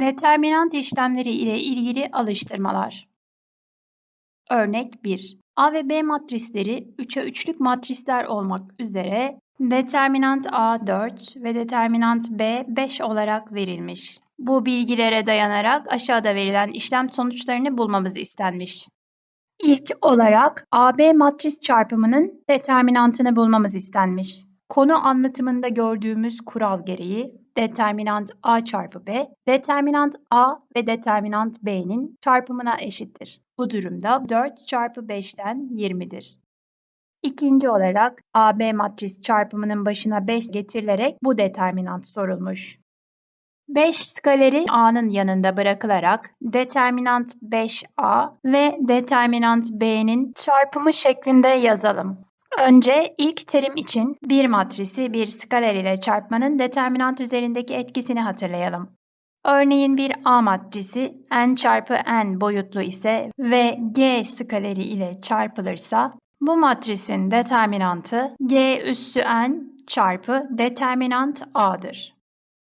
Determinant işlemleri ile ilgili alıştırmalar. Örnek 1. A ve B matrisleri 3'e 3'lük matrisler olmak üzere determinant A 4 ve determinant B 5 olarak verilmiş. Bu bilgilere dayanarak aşağıda verilen işlem sonuçlarını bulmamız istenmiş. İlk olarak AB matris çarpımının determinantını bulmamız istenmiş. Konu anlatımında gördüğümüz kural gereği determinant A çarpı B, determinant A ve determinant B'nin çarpımına eşittir. Bu durumda 4 çarpı 5'ten 20'dir. İkinci olarak AB matris çarpımının başına 5 getirilerek bu determinant sorulmuş. 5 skaleri A'nın yanında bırakılarak determinant 5A ve determinant B'nin çarpımı şeklinde yazalım. Önce ilk terim için bir matrisi bir skaler ile çarpmanın determinant üzerindeki etkisini hatırlayalım. Örneğin bir A matrisi n çarpı n boyutlu ise ve G skaleri ile çarpılırsa bu matrisin determinantı G üssü n çarpı determinant A'dır.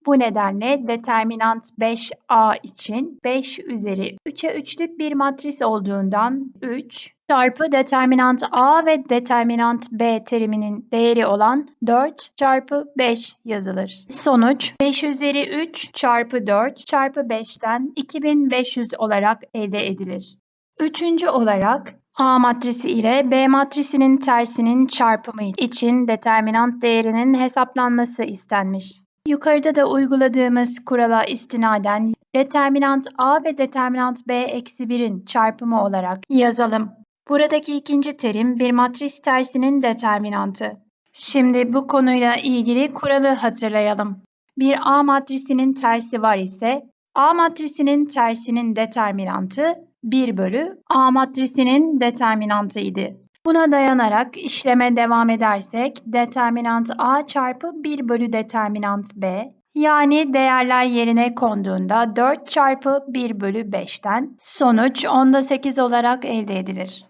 Bu nedenle determinant 5A için 5 üzeri 3'e 3'lük bir matris olduğundan 3 çarpı determinant A ve determinant B teriminin değeri olan 4 çarpı 5 yazılır. Sonuç 5 üzeri 3 çarpı 4 çarpı 5'ten 2500 olarak elde edilir. Üçüncü olarak A matrisi ile B matrisinin tersinin çarpımı için determinant değerinin hesaplanması istenmiş. Yukarıda da uyguladığımız kurala istinaden determinant A ve determinant B eksi 1'in çarpımı olarak yazalım. Buradaki ikinci terim bir matris tersinin determinantı. Şimdi bu konuyla ilgili kuralı hatırlayalım. Bir A matrisinin tersi var ise A matrisinin tersinin determinantı 1 bölü A matrisinin determinantı idi. Buna dayanarak işleme devam edersek determinant A çarpı 1 bölü determinant B yani değerler yerine konduğunda 4 çarpı 1 bölü 5'ten sonuç onda 8 olarak elde edilir.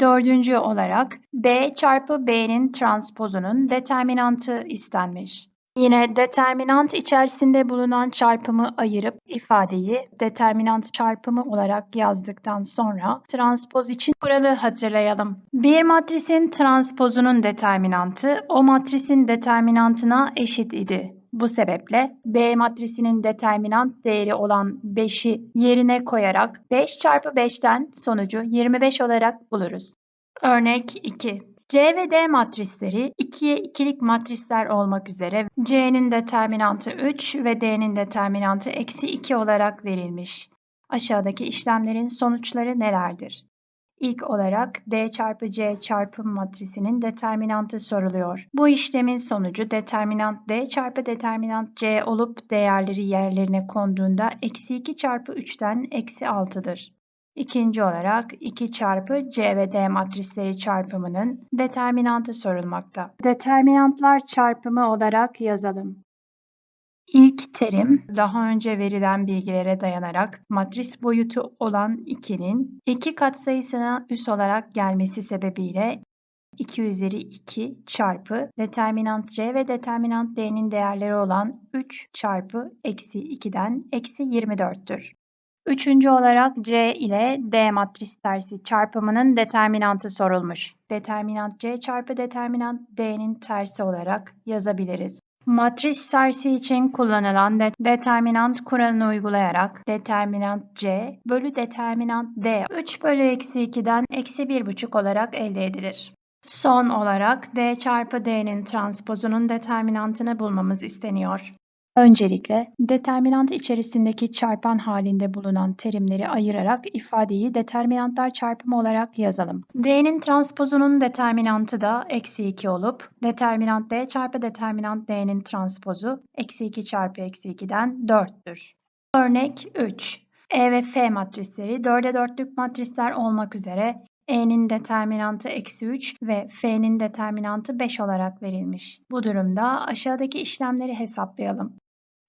Dördüncü olarak B çarpı B'nin transpozunun determinantı istenmiş. Yine determinant içerisinde bulunan çarpımı ayırıp ifadeyi determinant çarpımı olarak yazdıktan sonra transpoz için kuralı hatırlayalım. Bir matrisin transpozunun determinantı o matrisin determinantına eşit idi. Bu sebeple B matrisinin determinant değeri olan 5'i yerine koyarak 5 çarpı 5'ten sonucu 25 olarak buluruz. Örnek 2. C ve D matrisleri 2'ye 2'lik matrisler olmak üzere C'nin determinantı 3 ve D'nin determinantı eksi 2 olarak verilmiş. Aşağıdaki işlemlerin sonuçları nelerdir? İlk olarak D çarpı C çarpım matrisinin determinantı soruluyor. Bu işlemin sonucu determinant D çarpı determinant C olup değerleri yerlerine konduğunda eksi 2 çarpı 3'ten eksi 6'dır. İkinci olarak 2 çarpı C ve D matrisleri çarpımının determinantı sorulmakta. Determinantlar çarpımı olarak yazalım. İlk terim daha önce verilen bilgilere dayanarak matris boyutu olan 2'nin 2 katsayısına üs olarak gelmesi sebebiyle 2 üzeri 2 çarpı determinant C ve determinant D'nin değerleri olan 3 çarpı eksi 2'den eksi 24'tür. Üçüncü olarak C ile D matris tersi çarpımının determinantı sorulmuş. Determinant C çarpı determinant D'nin tersi olarak yazabiliriz. Matris tersi için kullanılan de determinant kuralını uygulayarak determinant C bölü determinant D 3 bölü eksi 2'den eksi 1,5 olarak elde edilir. Son olarak D çarpı D'nin transpozunun determinantını bulmamız isteniyor. Öncelikle determinant içerisindeki çarpan halinde bulunan terimleri ayırarak ifadeyi determinantlar çarpımı olarak yazalım. D'nin transpozunun determinantı da eksi 2 olup determinant D çarpı determinant D'nin transpozu eksi 2 çarpı eksi 2'den 4'tür. Örnek 3. E ve F matrisleri 4'e 4'lük matrisler olmak üzere E'nin determinantı eksi 3 ve F'nin determinantı 5 olarak verilmiş. Bu durumda aşağıdaki işlemleri hesaplayalım.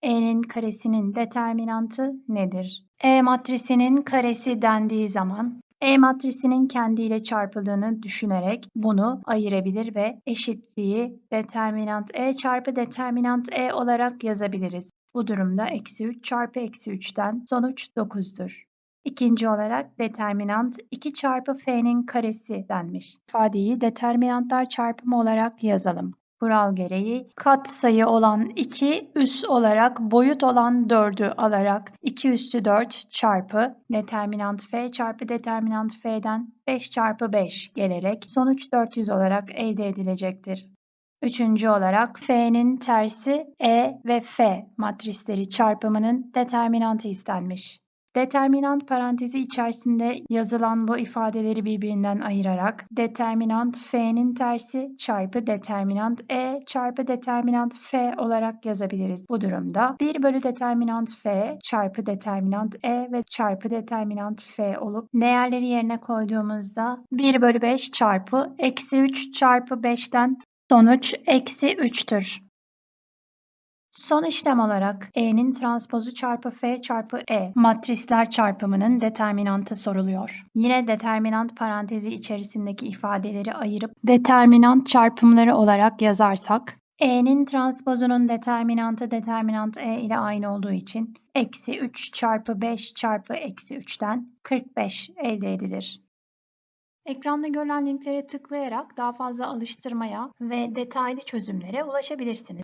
E'nin karesinin determinantı nedir? E matrisinin karesi dendiği zaman E matrisinin kendiyle çarpıldığını düşünerek bunu ayırabilir ve eşitliği determinant E çarpı determinant E olarak yazabiliriz. Bu durumda eksi 3 çarpı eksi 3'ten sonuç 9'dur. İkinci olarak determinant 2 çarpı f'nin karesi denmiş. İfadeyi determinantlar çarpımı olarak yazalım. Kural gereği kat sayı olan 2 üs olarak boyut olan 4'ü alarak 2 üssü 4 çarpı determinant f çarpı determinant f'den 5 çarpı 5 gelerek sonuç 400 olarak elde edilecektir. Üçüncü olarak f'nin tersi e ve f matrisleri çarpımının determinantı istenmiş. Determinant parantezi içerisinde yazılan bu ifadeleri birbirinden ayırarak determinant f'nin tersi çarpı determinant e çarpı determinant f olarak yazabiliriz. Bu durumda 1 bölü determinant f çarpı determinant e ve çarpı determinant f olup değerleri yerine koyduğumuzda 1 bölü 5 çarpı eksi 3 çarpı 5'ten sonuç eksi 3'tür. Son işlem olarak E'nin transpozu çarpı F çarpı E matrisler çarpımının determinantı soruluyor. Yine determinant parantezi içerisindeki ifadeleri ayırıp determinant çarpımları olarak yazarsak E'nin transpozunun determinantı determinant E ile aynı olduğu için eksi 3 çarpı 5 çarpı eksi 3'ten 45 elde edilir. Ekranda görülen linklere tıklayarak daha fazla alıştırmaya ve detaylı çözümlere ulaşabilirsiniz.